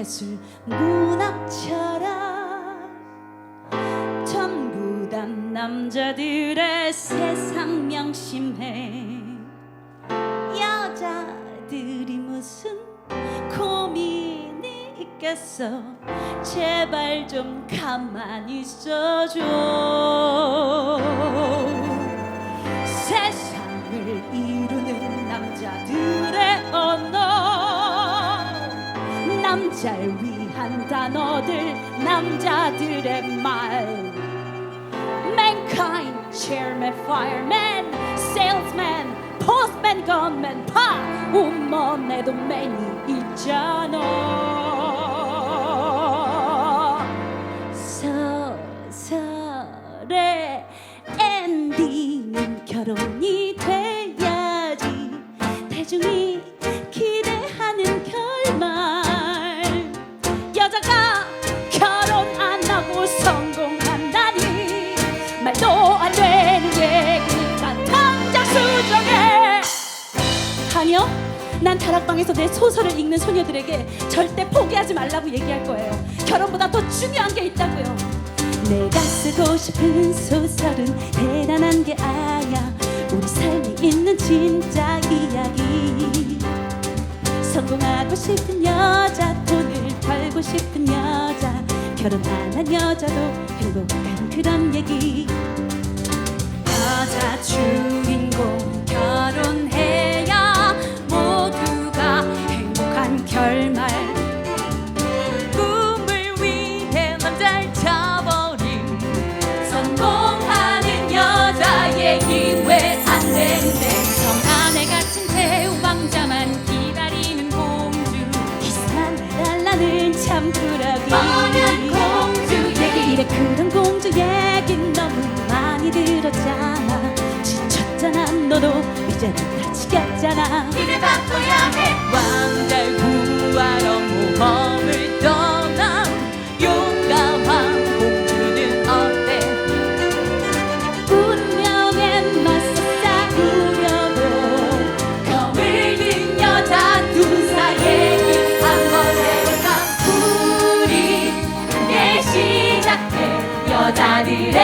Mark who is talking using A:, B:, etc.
A: 예술 문학처럼 다 남자들의 세상 명심해. 여자들이 무슨 고민이 있겠어? 제발 좀 가만히 있어줘 남자를 위한 단어들 남자들의 말 Mankind, chairman, fireman, salesman, postman, gunman, 파 우먼에도 맨이 있잖아 서설의 엔딩은 결혼이 돼야지 대중이 아니요 난 다락방에서 내 소설을 읽는 소녀들에게 절대 포기하지 말라고 얘기할 거예요. 결혼보다 더 중요한 게 있다고요. 내가 쓰고 싶은 소설은 대단한 게 아야. 우리 삶이 있는 진짜 이야기. 성공하고 싶은 여자 돈을 벌고 싶은 여자. 결혼 안 한 여자도 행복한 그런 얘기. 여자 주인공 결혼해야 얘기 이래 그런 공주 얘긴 너무 많이 들었잖아. 지쳤잖아 너도 이제는 다치겠잖아.
B: 이제 바꿔야 해.
A: 왕자를 구하러 모험을 떠 la